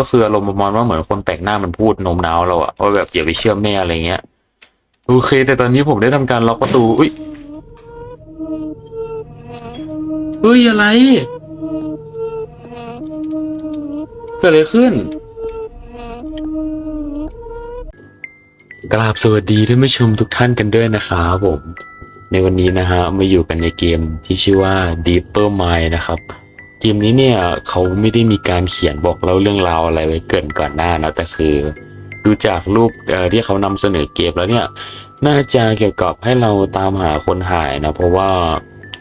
ก็คืออารมณ์ประมาณว่าเหมือนคนแปลกหน้ามันพูดโน้มน้าวเราอะว่าแบบอย่าไปเชื่อแม่อะไรเงี้ยโอเค แต่ตอนนี้ผมได้ทำการล็อกประตูอุ้ยเฮ้ยอะไรเกิดอะไรขึ้น กราบสวัสดีท่านผู้ชมทุกท่านกันด้วยนะครับผม ในวันนี้นะฮะมาอยู่กันในเกมที่ชื่อว่า Deeper Mind นะครับ เกมนี้เนี่ยเขาไม่ได้มีการเขียนบอกเล่าเรื่องราวอะไรไว้เกินก่อนหน้านะแต่คือ ดูจากรูปที่เขานำเสนอเกมแล้วเนี่ยน่าจะเกี่ยวกับให้เราตามหาคนหายนะ เพราะว่า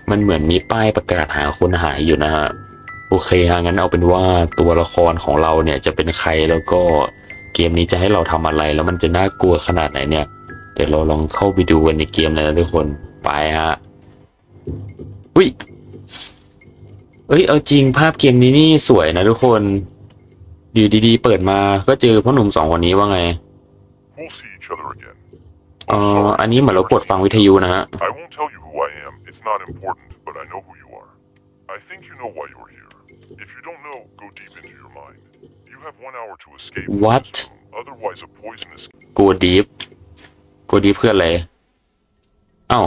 มันเหมือนมีป้ายประกาศหาคนหายอยู่นะฮะโอเคฮะงั้นเอาเป็นว่าตัวละครของเราเนี่ยจะเป็นใครแล้วก็เกมนี้จะให้เราทำอะไร แล้วมันจะน่ากลัวขนาดไหนเนี่ยเดี๋ยวเราลองเข้าไปดูกันในเกมเลยนะทุกคนไปฮะอุ้ย เอ้ย เอาจริงภาพเกมนี้นี่สวยนะทุกคนอยู่ดีๆ เปิดมาก็เจอพ่อหนุ่มสองคนนี้ว่าไง We'll see each other again. เอ่ออันนี้เหมือนเรากดฟังวิทยุนะฮะ I won't tell you who I am. It's not important, but I know who you are. I think you know why you're here. If you don't know, go deep into your mind. You have one hour to escape. from What? this room, Otherwise, a poisonous โกดีฟโกดีฟเพื่ออะไรเอ้า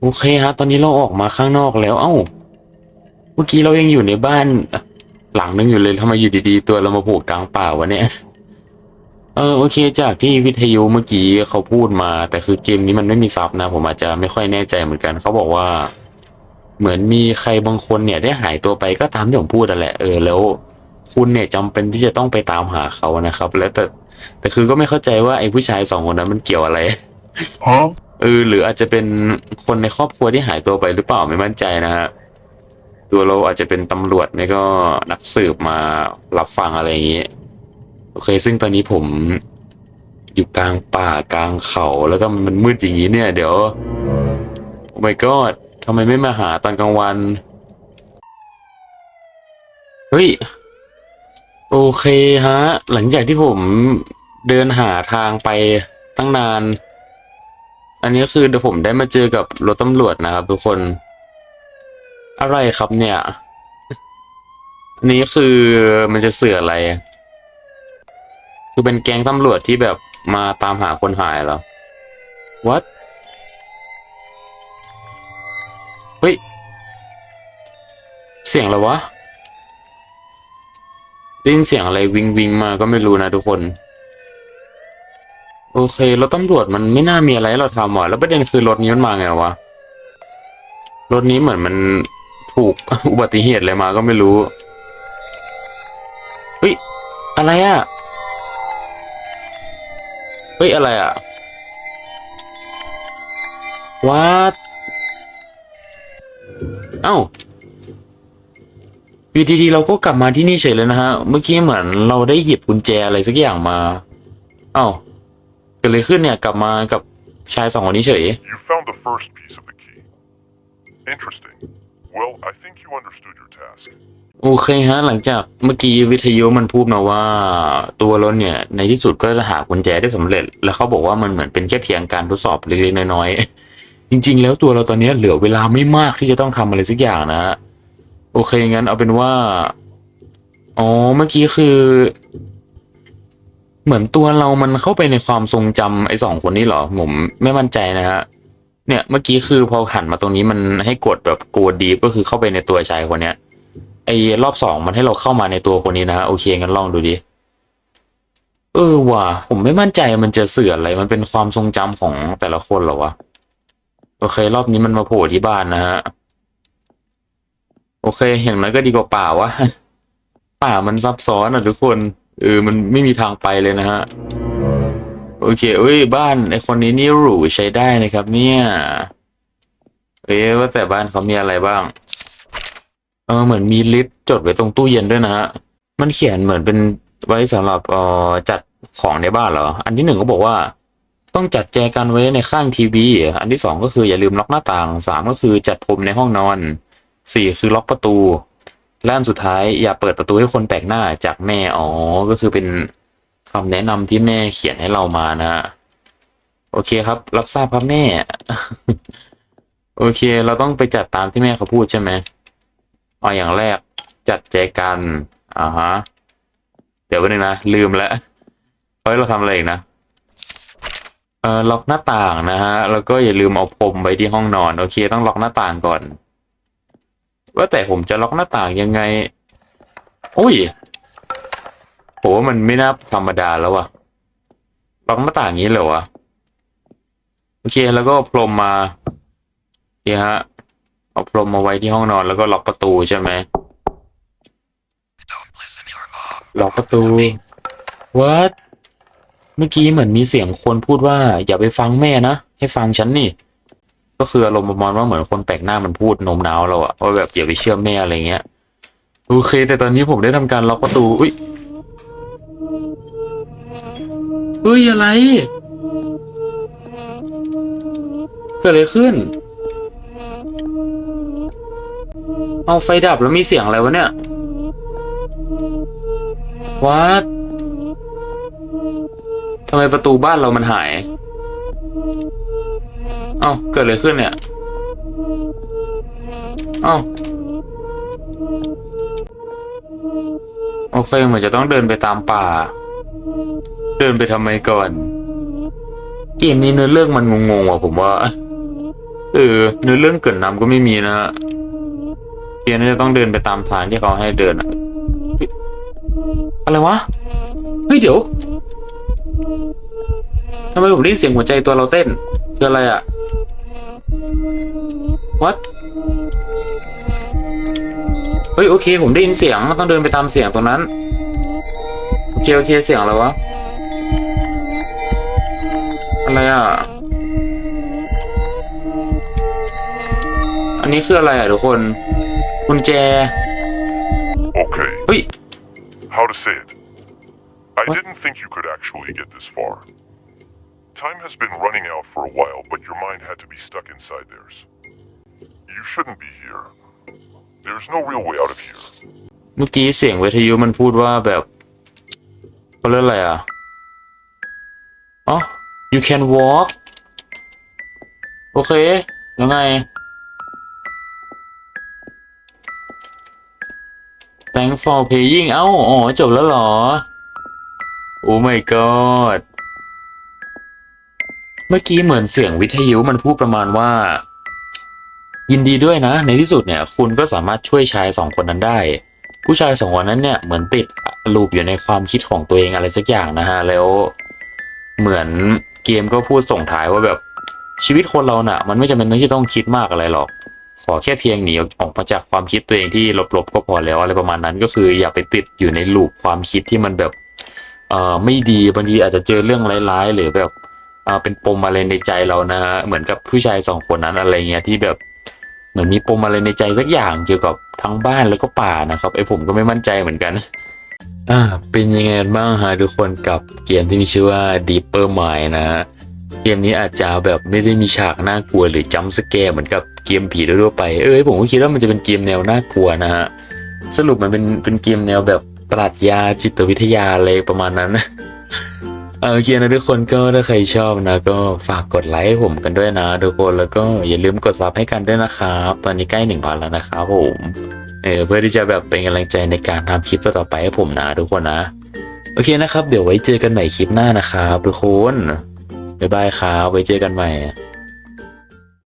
โอเคฮะ ตอนนี้เราออกมาข้างนอกแล้ว เอ้าเมื่อกี้เรายังอยู่ในบ้านหลังนึงอยู่เลยทำไมอยู่ดีๆ ตัวเรามาโผล่กลางป่าวะเนี่ย เออโอเค จากที่วิทยุเมื่อกี้เขาพูดมา แต่คือเกมนี้มันไม่มีซับนะ ผมอาจจะไม่ค่อยแน่ใจเหมือนกัน เขาบอกว่า เหมือนมีใครบางคนเนี่ย ได้หายตัวไปก็ตามที่ผมพูดนั่นแหละเออแล้ว คุณเนี่ยจำเป็นที่จะต้องไปตามหาเขานะครับ แล้วแต่แต่คือก็ไม่เข้าใจว่าไอ้ผู้ชายสองคนนั้นมันเกี่ยวอะไร Huh? เออหรืออาจจะเป็นคนในครอบครัวที่หายตัวไปหรือเปล่าไม่มั่นใจนะฮะ ตัวเราอาจจะเป็นตำรวจไม่ก็นักสืบมารับฟังอะไรอย่างนี้ โอเค ซึ่งตอนนี้ผมอยู่กลางป่ากลางเขาแล้วก็มันมืดอย่างนี้เนี่ย เดี๋ยว โอ้ my god ทำไมไม่มาหาตอนกลางวัน เฮ้ย โอเคฮะ หลังจากที่ผมเดินหาทางไปตั้งนาน อันนี้คือเดี๋ยวผมได้มาเจอกับรถตำรวจนะครับทุกคน อะไรครับเนี่ย อันนี้คือมันจะเสืออะไร คือเป็นแก๊งตำรวจที่แบบมาตามหาคนหายเหรอ what เฮ้ย เสียงอะไรวะได้ยินเสียงอะไรวิงวิงมาก็ไม่รู้นะทุกคน โอเครถตำรวจมันไม่น่ามีอะไรเราทำว่ะแล้วประเด็นคือรถนี้มันมาไงวะ รถนี้เหมือนมัน ถูก อุบัติเหตุอะไรมาก็ไม่รู้เฮ้ยอะไรอะเฮ้ยอะไรอะวัดเอ้าอยู่ดีๆเราก็กลับมาที่นี่เฉยเลยนะฮะ เมื่อกี้เหมือนเราได้หยิบกุญแจอะไรสักอย่างมา เอ้าเกิดอะไรขึ้นเนี่ยกลับมากับชายสองคนนี้เฉย You found the first piece of the key. Interesting. Well, I think you understood your task. โอเคฮะ หลังจากเมื่อกี้วิทยุมันพูดมาว่าตัวรถเนี่ย ในที่สุดก็จะหากุญแจได้สำเร็จ แล้วเขาบอกว่ามันเหมือนเป็นแค่เพียงการทดสอบเล็กๆน้อยๆ จริง ๆ แล้วตัวเราตอนนี้เหลือเวลาไม่มากที่จะต้องทำอะไรสักอย่างนะฮะโอเคงั้นเอาเป็นว่า อ๋อเมื่อกี้คือ เหมือนตัวเรามันเข้าไปในความทรงจำไอ้สองคนนี้เหรอผมไม่มั่นใจนะฮะ เนี่ยเมื่อกี้คือพอหันมาตรงนี้มันให้กดแบบกดดีก็คือเข้าไปในตัวชายคนเนี้ยไอ้รอบสองมันให้เราเข้ามาในตัวคนนี้นะฮะโอเคงั้นลองดูดิเออว่ะผมไม่มั่นใจมันจะเสื่ออะไรมันเป็นความทรงจำของแต่ละคนเหรอวะโอเค รอบนี้มันมาโผล่ที่บ้านนะฮะโอเคอย่างน้อยก็ดีกว่าป่าวะป่ามันซับซ้อนอะทุกคนเออมันไม่มีทางไปเลยนะฮะ โอเคเอ้ยบ้านไอคนนี้นี่หรูใช้ได้นะครับ เนี่ยเอ๊ะว่าแต่บ้านเขามีอะไรบ้าง เออเหมือนมีลิสต์จดไว้ตรงตู้เย็นด้วยนะฮะ มันเขียนเหมือนเป็นไว้สำหรับเอ่อจัดของในบ้านเหรอ อันที่หนึ่งก็บอกว่า ต้องจัดแจกันไว้ในข้างทีวี อันที่สองก็คืออย่าลืมล็อกหน้าต่างสามก็คือจัดพรมในห้องนอนสี่คือล็อกประตูและอันสุดท้ายอย่าเปิดประตูให้คนแปลกหน้าจากแม่ อ๋อ ก็คือเป็น คำแนะนำที่แม่เขียนให้เรามานะฮะโอเคครับ รับทราบครับแม่ โอเค เราต้องไปจัดตามที่แม่เขาพูดใช่ไหมเอาอย่างแรกจัดแจกันอ่าฮะเดี๋ยววันนึงนะ ลืมแล้วเฮ้ยเราทำอะไรอีกนะเอ่อล็อกหน้าต่างนะฮะ แล้วก็อย่าลืมเอาพรมไว้ที่ห้องนอน โอเค ต้องล็อกหน้าต่างก่อน ว่าแต่ผมจะล็อกหน้าต่างยังไงโอ้ย โหมันไม่น่าธรรมดาแล้ววะล็อกหน้าต่างงนี้เหรอวะ โอเคแล้วก็พรมมานี่ฮะ เอาพรมมาไว้ที่ห้องนอนแล้วก็ล็อกประตูใช่ไหมล็อกประตู what เมื่อกี้เหมือนมีเสียงคนพูดว่า อย่าไปฟังแม่นะ ให้ฟังฉันนี่ ก็คืออารมณ์ประมาณว่าเหมือนคนแปลกหน้ามันพูดโน้มน้าวเราอะว่าแบบอย่าไปเชื่อแม่อะไรเงี้ย โอเค แต่ตอนนี้ผมได้ทำการล็อกประตู อุ้ย เฮ้ยอะไร เกิดอะไรขึ้น เอาไฟดับแล้วมีเสียงอะไรวะเนี่ยวัดทำไมประตูบ้านเรามันหาย เอ้าเกิดอะไรขึ้นเนี่ย เอ้า อเคเหมือนจะต้องเดินไปตามป่า เดินไปทำไมก่อน เกมนี้เนื้อเรื่องมันงงๆว่ะผมว่า เออ เนื้อเรื่องเกิดนำก็ไม่มีนะฮะเกมน่าจะต้องเดินไปตามทางที่เขาให้เดินอะอะไรวะ เฮ้ยเดี๋ยวทำไมผมได้ยินเสียงหัวใจตัวเราเต้นคืออะไรอะ what ฮ้ยโอเค ผมได้ยินเสียงต้องเดินไปตามเสียงตรงนั้น โอเคโอเคเสียงอะไรวะ อะไรอะ อันนี้คืออะไรอะทุกคนกุญแจ Okay, เฮ้ย how to say it? I What? didn't think you could actually get this far. Time has been running out for a while, but your mind had to be stuck inside theirs. You shouldn't be here. There's no real way out of here. เมื่อกี้เสียงวิทยุมันพูดว่าแบบเขาเรียกอะไรอะอ๋อ you can walk โอเค แล้วไง thank for paying เอ้า อ๋อ จบแล้วเหรอ โอ้ my god เมื่อกี้เหมือนเสียงวิทยุมันพูดประมาณว่า ยินดีด้วยนะ ในที่สุดเนี่ยคุณก็สามารถช่วยชายสองคนนั้นได้ ผู้ชายสองคนนั้นเนี่ยเหมือนติดลูปอยู่ในความคิดของตัวเองอะไรสักอย่างนะฮะแล้วเหมือนเกมก็พูดส่งท้ายว่าแบบชีวิตคนเราน่ะ มันไม่จำเป็นที่จะต้องคิดมากอะไรหรอก ขอแค่เพียงหนีออกมาจากความคิดตัวเองที่ลบๆก็พอแล้วอะไรประมาณนั้นก็คืออย่าไปติดอยู่ในลูปความคิดที่มันแบบเอ่อไม่ดีบางทีอาจจะเจอเรื่องร้ายๆ หรือแบบเป็นปมอะไรในใจเรานะฮะเหมือนกับผู้ชายสองคนนั้นอะไรเงี้ยที่แบบ มือนมีปมอะไรในใจสักอย่างเกี่ยวกับทั้งบ้านแล้วก็ป่านะครับไอผมก็ไม่มั่นใจเหมือนกันอ่าเป็นยังไงบ้างฮะทุกคนกับเกมที่มีชื่อว่า Deeper Mind นะฮะเกมนี้อาจจะแบบไม่ได้มีฉากน่ากลัวหรือจัมสแกร์เหมือนกับเกมผีทั่วไปเอ้ยผมก็คิดว่ามันจะเป็นเกมแนวน่ากลัวนะฮะสรุปมันเป็นเป็นเกมแนวแบบปรัชญาจิตวิทยาอะไรประมาณนั้น เออโอเคนะทุกคนก็ถ้าใครชอบนะ ก็ฝากกดไลค์ผมกันด้วยนะทุกคนแล้วก็อย่าลืมกดซับให้กันด้วยนะครับ ตอนนี้ใกล้หนึ่งพันแล้วนะครับผมเออเพื่อที่จะแบบเป็นกำลังใจในการทำคลิปต่อไปให้ผมนะทุกคนนะ โอเคนะครับ เดี๋ยวไว้เจอกันใหม่คลิปหน้านะครับทุกคนบ๊ายบายครับไว้เจอกันใหม่